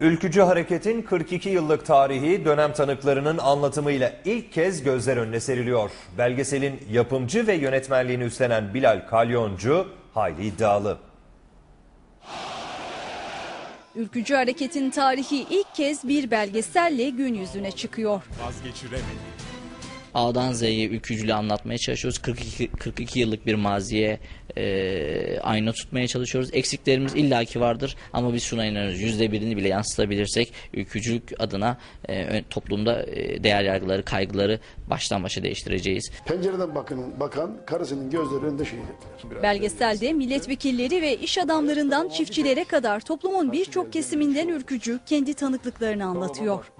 Ülkücü Hareket'in 42 yıllık tarihi dönem tanıklarının anlatımıyla ilk kez gözler önüne seriliyor. Belgeselin yapımcı ve yönetmenliğini üstlenen Bilal Kalyoncu hayli iddialı. Ülkücü Hareket'in tarihi ilk kez bir belgeselle gün yüzüne çıkıyor. vazgeçiremedi. A'dan Z'ye ülkücülüğü anlatmaya çalışıyoruz. 42, 42 yıllık bir maziye e, ayna tutmaya çalışıyoruz. Eksiklerimiz illaki vardır ama biz şuna inanıyoruz. Yüzde birini bile yansıtabilirsek ülkücülük adına e, toplumda e, değer yargıları, kaygıları baştan başa değiştireceğiz. Pencereden bakın, bakan karısının gözleri önünde şehit ettiler. Belgeselde milletvekilleri ve iş adamlarından çiftçilere kadar toplumun birçok kesiminden ülkücü kendi tanıklıklarını anlatıyor.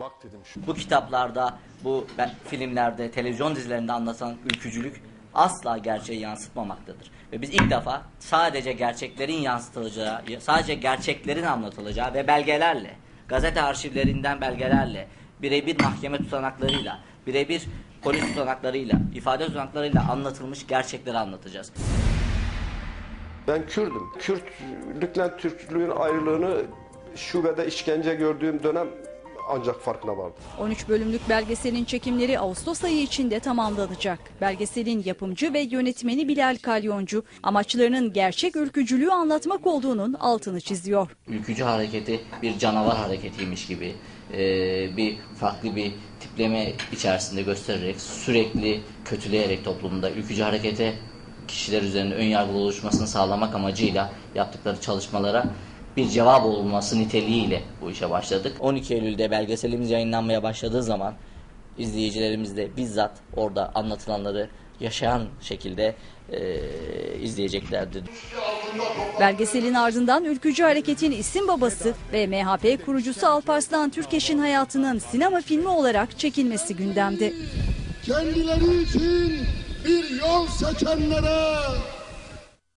Bu kitaplarda, bu ben- filmlerde, televizyon dizilerinde anlatan ülkücülük asla gerçeği yansıtmamaktadır. Ve biz ilk defa sadece gerçeklerin yansıtılacağı, sadece gerçeklerin anlatılacağı ve belgelerle, gazete arşivlerinden belgelerle, birebir mahkeme tutanaklarıyla, birebir polis tutanaklarıyla, ifade tutanaklarıyla anlatılmış gerçekleri anlatacağız. Ben Kürdüm. Kürtlükle Türklüğün ayrılığını şubede işkence gördüğüm dönem ancak farkına vardım. 13 bölümlük belgeselin çekimleri Ağustos ayı içinde tamamlanacak. Belgeselin yapımcı ve yönetmeni Bilal Kalyoncu amaçlarının gerçek ülkücülüğü anlatmak olduğunun altını çiziyor. ülkücü hareketi bir canavar hareketiymiş gibi e, bir farklı bir tipleme içerisinde göstererek sürekli kötüleyerek toplumda ülkücü harekete kişiler üzerinde ön yargılı oluşmasını sağlamak amacıyla yaptıkları çalışmalara bir cevap olması niteliğiyle bu işe başladık. 12 Eylül'de belgeselimiz yayınlanmaya başladığı zaman izleyicilerimiz de bizzat orada anlatılanları yaşayan şekilde e, izleyeceklerdir. Belgeselin ardından Ülkücü Hareket'in isim babası ve MHP kurucusu Alparslan Türkeş'in hayatının sinema filmi olarak çekilmesi gündemde. kendileri için bir yol seçenlere